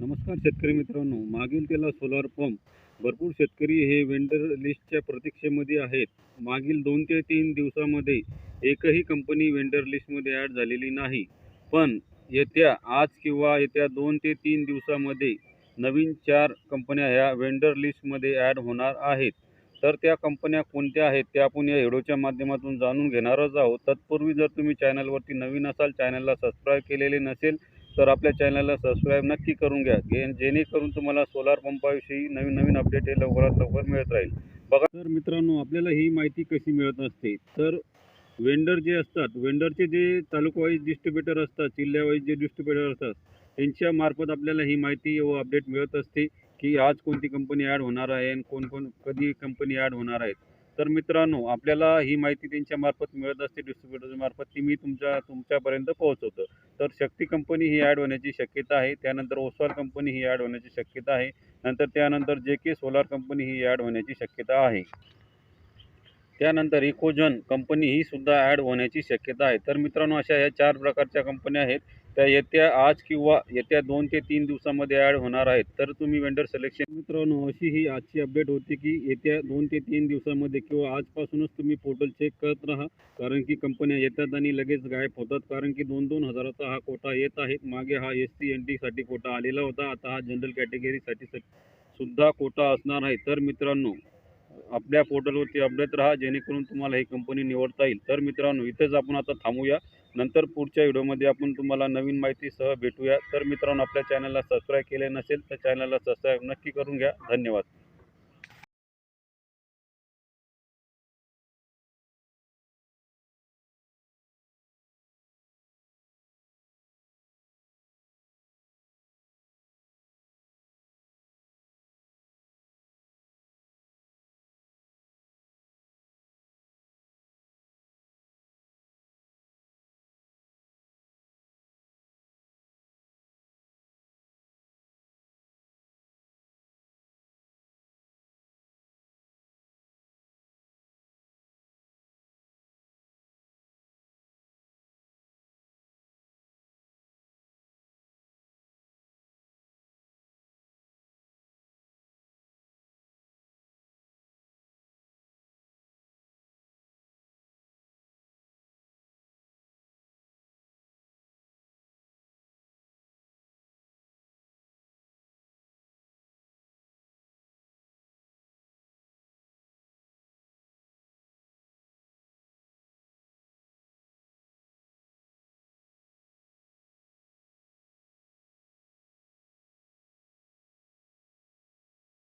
नमस्कार शेतकरी मित्रांनो. मागील त्याला सोलार पंप भरपूर शेतकरी हे वेंडर लिस्टच्या प्रतीक्षेमध्ये आहेत. मागील दोन ते तीन दिवसामध्ये एकही कंपनी वेंडर लिस्टमध्ये ॲड झालेली नाही. पण येत्या आज किंवा येत्या दोन ते तीन दिवसामध्ये नवीन चार कंपन्या ह्या वेंडर लिस्टमध्ये ॲड होणार आहेत. तर त्या कंपन्या कोणत्या आहेत त्या आपण या व्हिडिओच्या माध्यमातून जाणून घेणारच आहोत. तत्पूर्वी जर तुम्ही चॅनलवरती नवीन असाल चॅनलला सबस्क्राईब केलेले नसेल तर आपल्या चॅनलला सबस्क्राईब नक्की करून घ्या. जे- जेणेकरून तुम्हाला सोलार पंपाविषयी नवीन नवीन अपडेट हे लवकरात लवकर मिळत राहील. बघा. तर मित्रांनो आपल्याला ही माहिती कशी मिळत असते? तर वेंडर जे असतात वेंडरचे जे तालुकावाईज डिस्ट्रीब्युटर असतात जिल्ह्यावाईज जे डिस्ट्रीब्युटर असतात त्यांच्या मार्फत आपल्याला ही माहिती व अपडेट मिळत असते की आज कोणती कंपनी ॲड होणार आहे आणि कोण कोण कधी कंपनी ॲड होणार आहेत तर मित्रांनो आपल्याला ही माहिती त्यांच्या मार्फत मिळत असते डिस्ट्रीब्युटरमार्फत ती मी तुमच्या तुमच्यापर्यंत पोहोचवतो. तर शक्ती कंपनी ही ॲड होण्याची शक्यता आहे त्यानंतर ओसवाल कंपनी ही ॲड होण्याची शक्यता आहे नंतर त्यानंतर जे के सोलार कंपनी ही ॲड होण्याची शक्यता आहे. त्यानंतर इकोजन कंपनी ही सुद्धा ॲड होण्याची शक्यता आहे. तर मित्रांनो अशा या चार प्रकारच्या कंपन्या आहेत. त्या येत्या आज किंवा येत्या दोन ते तीन दिवसामध्ये ॲड होणार आहेत. तर तुम्ही वेंडर सिलेक्शन मित्रांनो अशी ही आजची अपडेट होती की येत्या दोन ते तीन दिवसामध्ये किंवा आजपासूनच तुम्ही पोर्टल चेक करत राहा. कारण की कंपन्या येतात आणि लगेच गायब होतात. कारण की दोन दोन हजाराचा हा कोटा येत आहे. मागे हा एस सी एन टीसाठी कोटा आलेला होता. आता हा जनरल कॅटेगरीसाठी स- सुद्धा कोटा असणार आहे. तर मित्रांनो आपल्या पोर्टलवरती अपडेट राहा जेणेकरून तुम्हाला ही कंपनी निवडता येईल. तर मित्रांनो इथेच आपण आता थांबूया. नंतर पुढच्या व्हिडिओमध्ये आपण तुम्हाला नवीन माहितीसह भेटूया. तर मित्रांनो आपल्या चॅनलला सबस्क्राईब केले नसेल तर चॅनलला सबस्क्राईब नक्की करून घ्या. धन्यवाद.